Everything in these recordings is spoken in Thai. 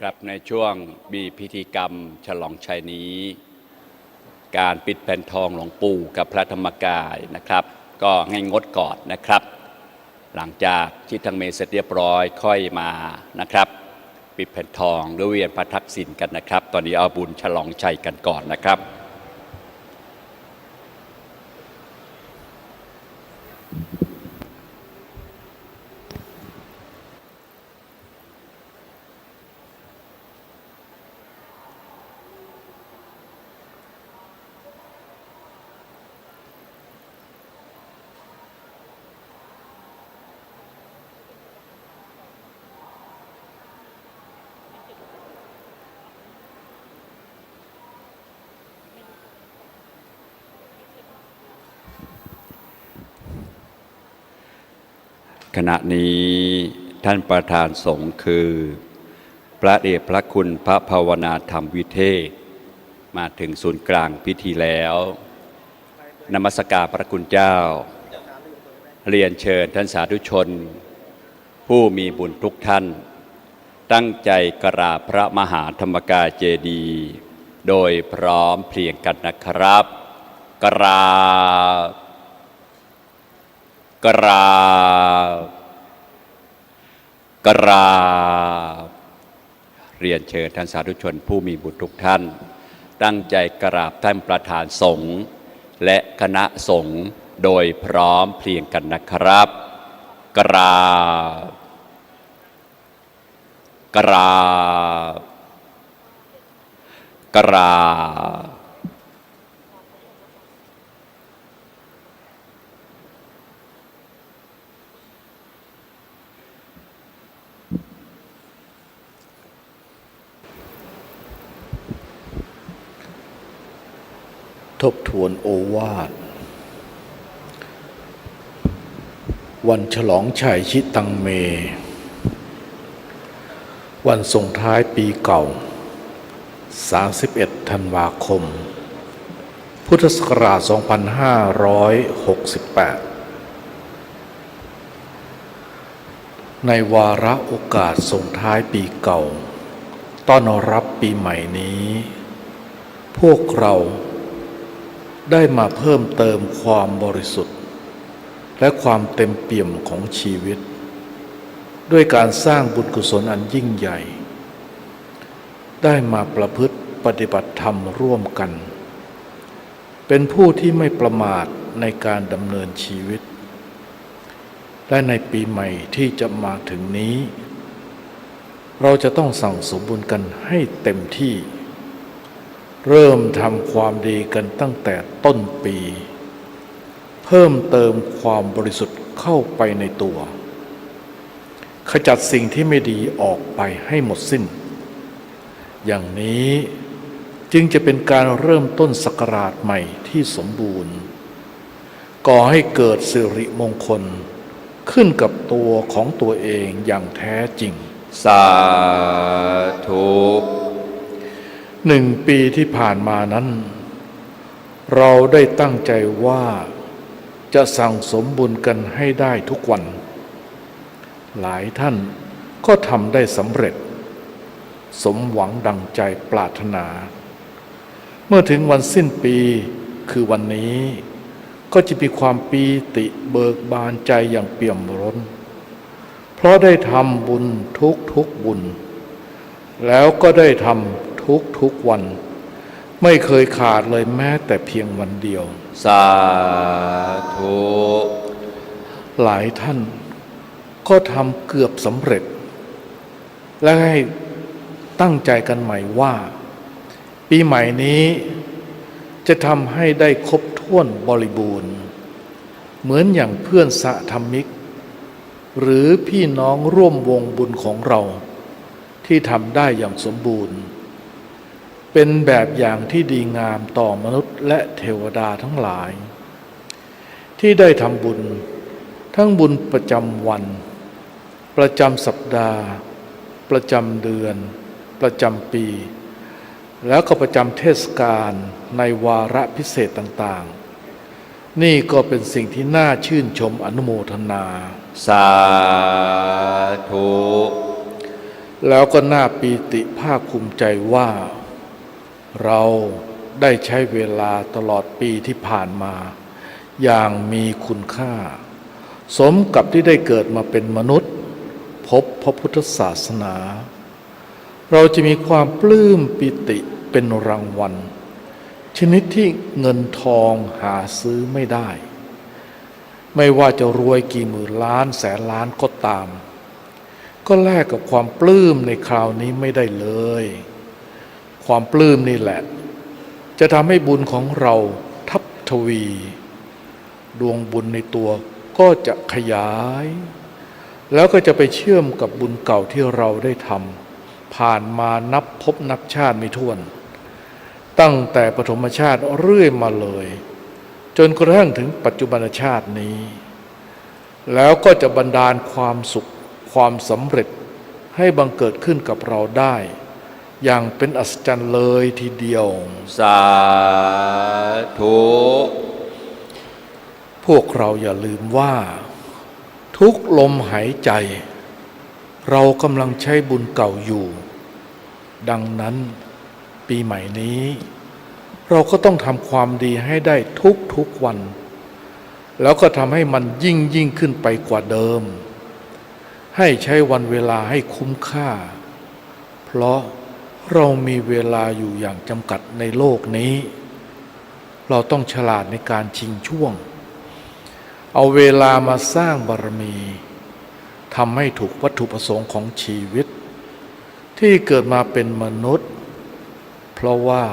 ครับในช่วงมีพิธีกรรม ฉลองชัยนี้ การปิดแผ่นทองหลวงปู่กับพระธรรมกายนะครับ ก็ให้งดก่อนนะครับ หลังจากที่ทางเมสเสร็จเรียบร้อยค่อยมานะครับ ปิดแผ่นทองด้วยเวียนพระทักษิณกันนะครับ ตอนนี้เอาบุญฉลองชัยกันก่อนนะครับ ขณะนี้ท่านประธานสงฆ์คือ พระเดชพระคุณพระภาวนาธรรมวิเทศ มาถึงศูนย์กลางพิธีแล้วนมัสการพระคุณเจ้า เรียนเชิญท่านสาธุชน ผู้มีบุญทุกท่าน ตั้งใจกราบพระมหาธรรมกายเจดี โดยพร้อมเพรียงกันนะครับ กราบกราบ กราบเรียนเชิญท่านสาธุชนผู้มีบุตรทุกท่าน ตั้งใจกราบท่านประธานสงฆ์และคณะสงฆ์โดยพร้อมเพรียงกันนะครับ กราบกราบกราบ ทบทวนโอวาท วันฉลองชัยชิตังเม วันส่งท้ายปีเก่า 31 ธันวาคม พุทธศักราช 2568 ในวาระโอกาสส่งท้ายปีเก่า ต้อนรับปีใหม่นี้ พวกเรา ได้มาเพิ่มเติมความบริสุทธิ์ และความเต็มเปี่ยมของชีวิต ด้วยการสร้างบุญกุศลอันยิ่งใหญ่ ได้มาประพฤติปฏิบัติธรรมร่วมกัน เป็นผู้ที่ไม่ประมาทในการดำเนินชีวิต และในปีใหม่ที่จะมาถึงนี้ เราจะต้องสั่งสมบุญกันให้เต็มที่ เริ่มทำความดีกันตั้งแต่ต้นปี เพิ่มเติมความบริสุทธิ์เข้าไปในตัว ขจัดสิ่งที่ไม่ดีออกไปให้หมดสิ้น อย่างนี้จึงจะเป็นการเริ่มต้นศักราชใหม่ที่สมบูรณ์ ก่อให้เกิดสิริมงคลขึ้นกับตัวของตัวเองอย่างแท้จริง สาธุ หนึ่งปีที่ผ่านมานั้น เราได้ตั้งใจว่าจะสั่งสมบุญกันให้ได้ทุกวัน หลายท่านก็ทำได้สำเร็จ สมหวังดังใจปรารถนา เมื่อถึงวันสิ้นปีคือวันนี้ก็จะมีความปีติเบิกบานใจอย่างเปี่ยมร้น เพราะได้ทำบุญทุกทุกบุญ แล้วก็ได้ทำ ทุกทุกๆวัน ไม่เคยขาดเลยแม้แต่เพียงวันเดียว สาธุหลายท่าน ก็ทำเกือบสำเร็จ และให้ตั้งใจกันใหม่ว่า ปีใหม่นี้จะทำให้ได้ครบถ้วนบริบูรณ์ เหมือนอย่างเพื่อนสะธรรมิก หรือพี่น้องร่วมวงบุญของเรา ที่ทำได้อย่างสมบูรณ์ เป็นแบบอย่างที่ดีงามต่อมนุษย์และเทวดาทั้งหลาย ที่ได้ทำบุญ ทั้งบุญประจำวัน ประจำสัปดาห์ ประจำเดือน ประจำปี แล้วก็ประจำเทศกาลในวาระพิเศษต่างๆ นี่ก็เป็นสิ่งที่น่าชื่นชมอนุโมทนา สาธุแล้วก็น่าปีติภาคภูมิใจว่า เราได้ใช้เวลาตลอดปีที่ผ่านมา อย่างมีคุณค่า สมกับที่ได้เกิดมาเป็นมนุษย์ พบพระพุทธศาสนา เราจะมีความปลื้มปิติเป็นรางวัล ชนิดที่เงินทองหาซื้อไม่ได้ ไม่ว่าจะรวยกี่หมื่นล้านแสนล้านก็ตาม ก็แลกกับความปลื้มในคราวนี้ไม่ได้เลย ความปลื้มนี่แหละ จะทำให้บุญของเราทับทวี ดวงบุญในตัวก็จะขยาย แล้วก็จะไปเชื่อมกับบุญเก่าที่เราได้ทำผ่านมานับพบนับชาติไม่ถ้วน ตั้งแต่ปฐมชาติเรื่อยมาเลย จนกระทั่งถึงปัจจุบันชาตินี้ แล้วก็จะบันดาลความสุขความสำเร็จให้บังเกิดขึ้นกับเราได้ อย่างเป็นอัศจรรย์เลยทีเดียว สาธุ พวกเราอย่าลืมว่า ทุกลมหายใจ เรากำลังใช้บุญเก่าอยู่ ดังนั้นปีใหม่นี้ เราก็ต้องทำความดีให้ได้ทุกทุกๆวัน แล้วก็ทำให้มันยิ่งยิ่งขึ้นไปกว่าเดิม ให้ใช้วันเวลาให้คุ้มค่า เพราะ เรามีเวลาอยู่อย่างจำกัดในโลกนี้ เราต้องฉลาดในการชิงช่วง เอาเวลามาสร้างบารมีทำให้ถูกวัตถุประสงค์ของชีวิต ที่เกิดมาเป็นมนุษย์ เพราะว่า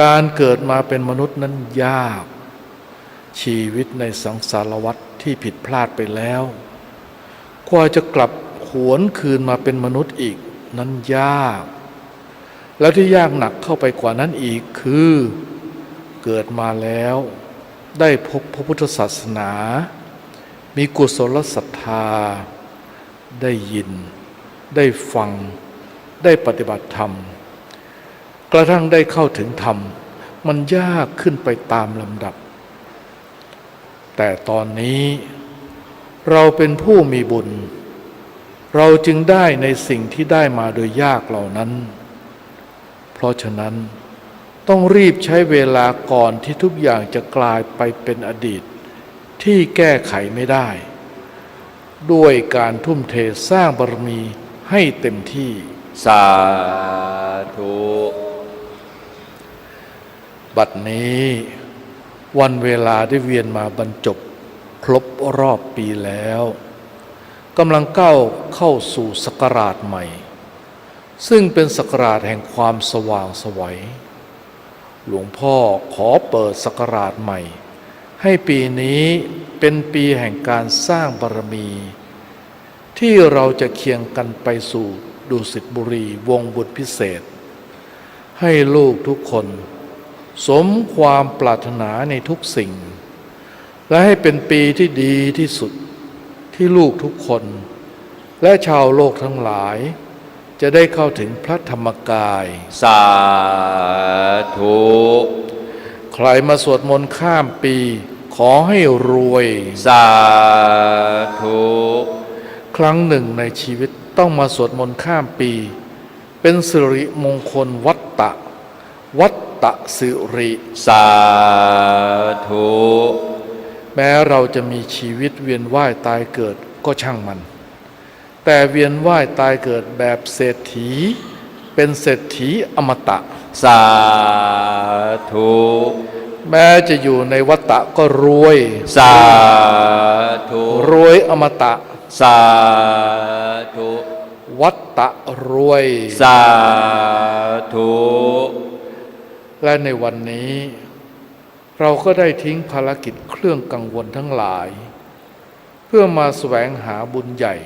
การเกิดมาเป็นมนุษย์นั้นยาก ชีวิตในสังสารวัฏที่ผิดพลาดไปแล้วกว่าจะกลับหวนคืนมาเป็นมนุษย์อีกนั้นยาก แล้วที่ยากหนักเข้าไปกว่านั้นอีกคือเกิดมาแล้วได้พบพระพุทธศาสนา มีกุศลศรัทธา ได้ยิน ได้ฟัง ได้ปฏิบัติธรรม กระทั่งได้เข้าถึงธรรม มันยากขึ้นไปตามลำดับ แต่ตอนนี้เราเป็นผู้มีบุญ เราจึงได้ในสิ่งที่ได้มาโดยยากเหล่านั้น เพราะฉะนั้นต้องรีบใช้เวลาก่อนที่ทุกอย่างจะกลายไปเป็นอดีต ที่แก้ไขไม่ได้ ด้วยการทุ่มเทสร้างบารมีให้เต็มที่ สาธุบัดนี้วันเวลาได้เวียนมาบรรจบ ครบรอบปีแล้วกำลังก้าวเข้าสู่ศักราชใหม่ ซึ่งเป็นศักราชแห่งความสว่างสวัย หลวงพ่อขอเปิดศักราชใหม่ ให้ปีนี้เป็นปีแห่งการสร้างบารมี ที่เราจะเคียงกันไปสู่ดุสิตบุรีวงบุตรพิเศษ ให้ลูกทุกคน สมความปรารถนาในทุกสิ่ง และให้เป็นปีที่ดีที่สุดที่ลูกทุกคน และชาวโลกทั้งหลาย จะได้เข้าถึงพระธรรมกาย สาธุใครมาสวดมนต์ข้ามปี ขอให้รวย สาธุครั้งหนึ่งในชีวิตต้องมาสวดมนต์ข้ามปี เป็นสิริมงคลวัตตะ วัตตะสิริ สาธุแม้เราจะมีชีวิตเวียนว่ายตายเกิดก็ช่างมัน แต่เวียนว่ายตายเกิดแบบเศรษฐี เป็นเศรษฐีอมตะ สาธุแม้จะอยู่ในวัตตะก็รวย สาธุรวยอมตะ สาธุวัตตะรวย สาธุและในวันนี้ เราก็ได้ทิ้งภารกิจเครื่องกังวลทั้งหลาย เพื่อมาแสวงหาบุญใหญ่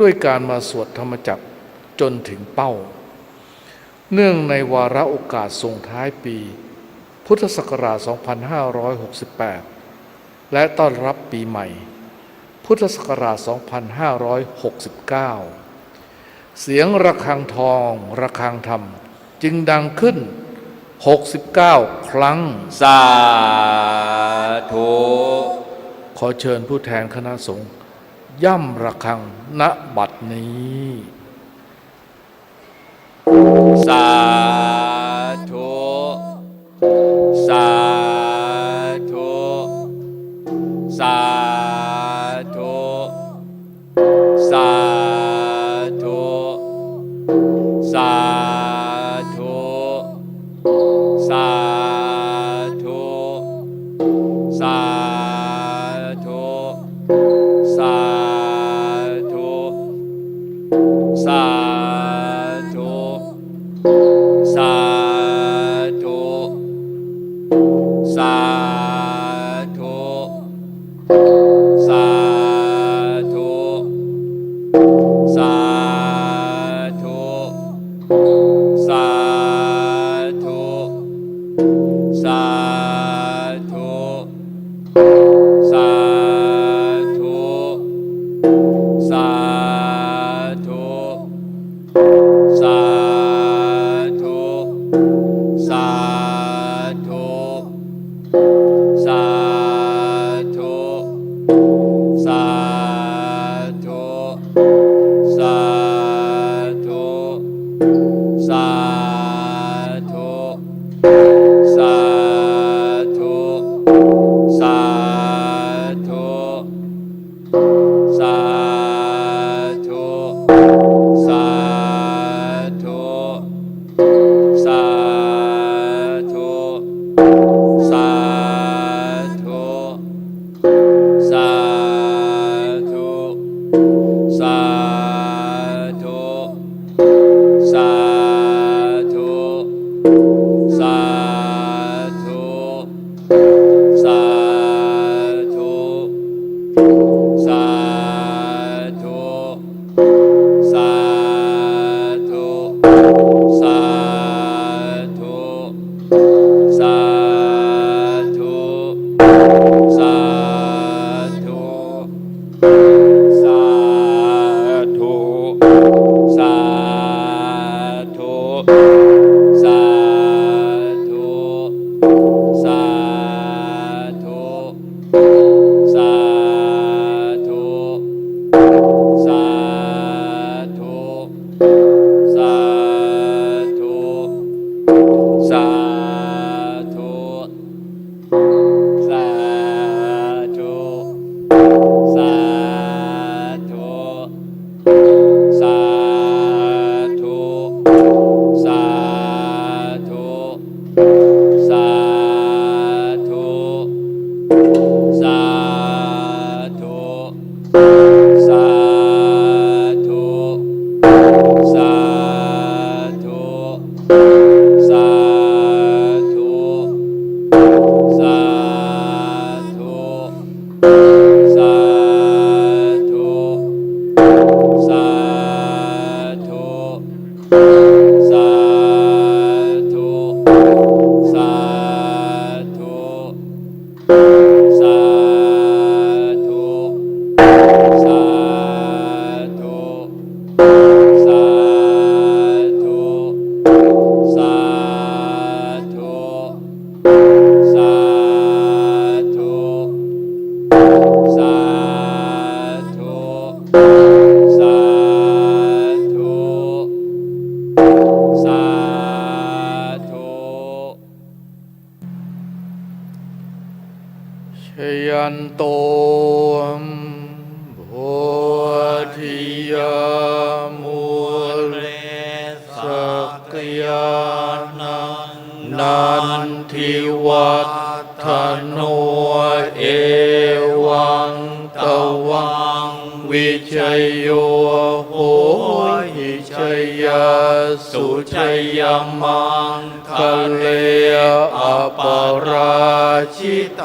ด้วยการมาสวดธรรมจักรจนถึงเป้า เนื่องในวาระโอกาสส่งท้ายปี พุทธศักราช 2568 และต้อนรับปีใหม่ พุทธศักราช 2569 เสียงระฆังทองระฆังธรรมจึงดังขึ้น 69 ครั้ง สาธุ ขอเชิญผู้แทนคณะสงฆ์ ย่ำระคังณบัดนี้ สา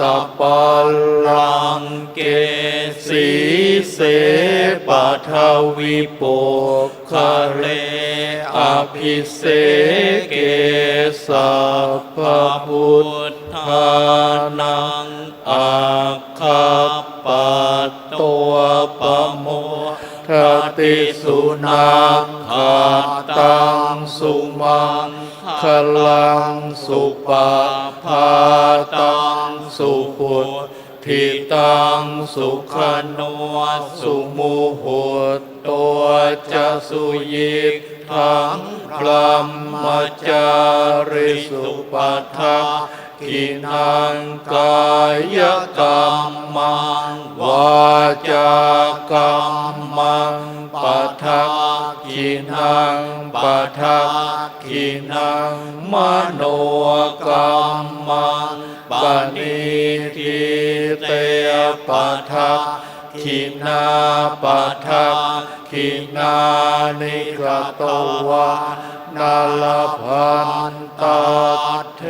ตปลลังเกสีเสปัทวิโปคเลอภิเสเกสัพพุทธานังอาคาปัตตัวปโม ทติสุนัขขาตังสุมังคลังสุปาพาตังสุพุทิตังสุขโนสุมุหุตตัวจะสุยิกทังพระมจาริสุปัฏฐา กินังกายกรรมังวาจากรรมังปัฏฐากินังปัฏฐากินังมโนกรรมังปณิทิเตปัฏฐาขินาปัฏฐาขินานิกรตวานาลพันตาเท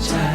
家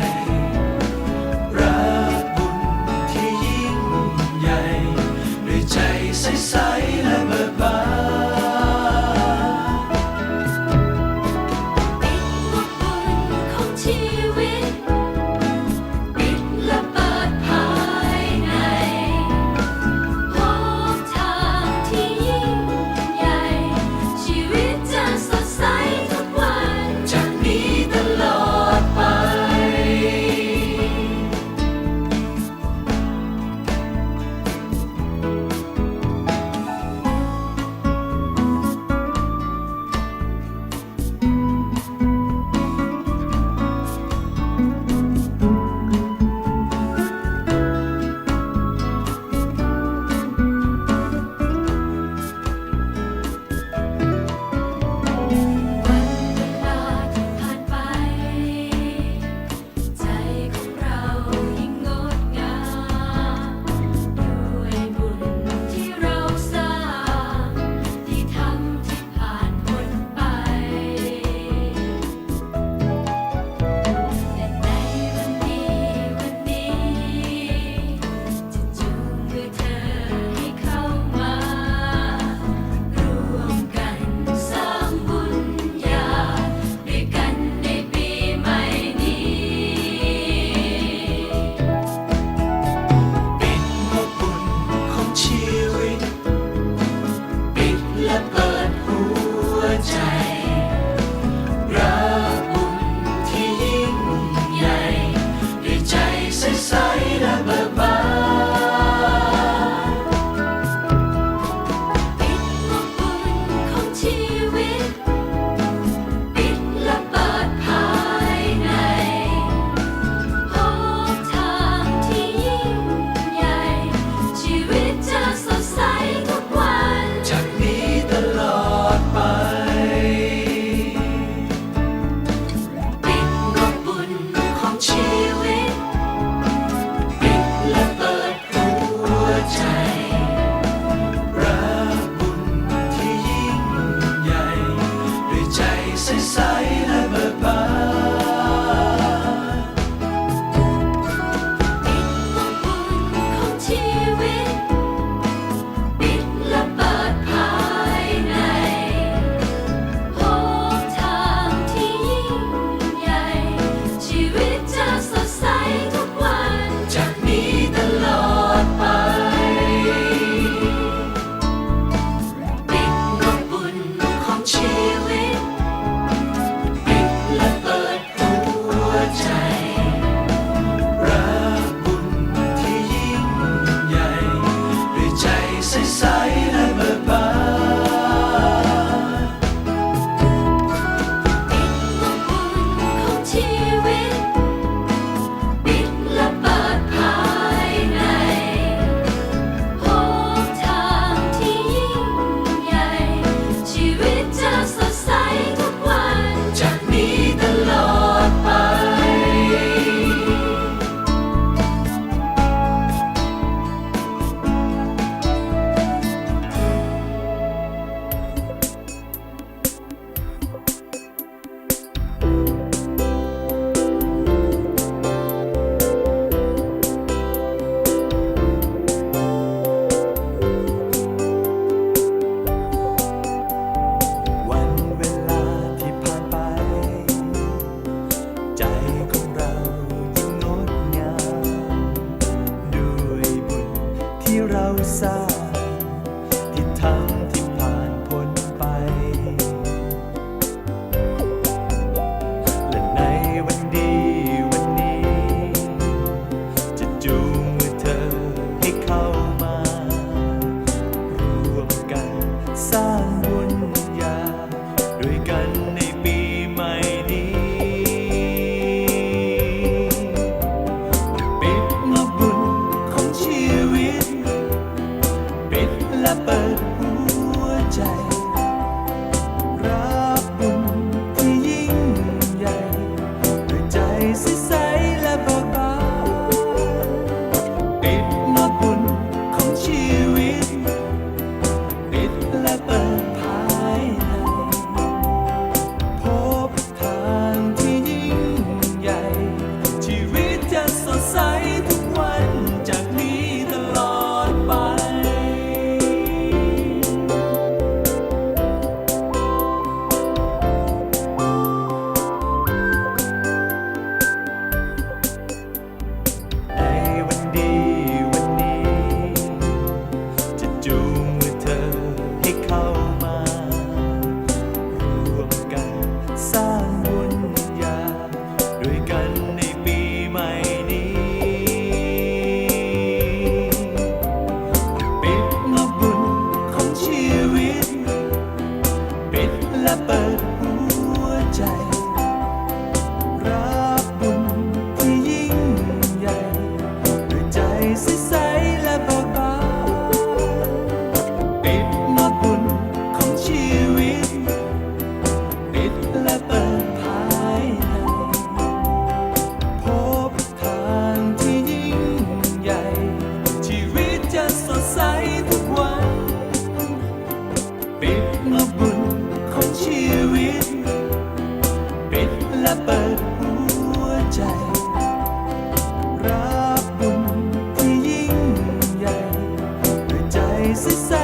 เ esse.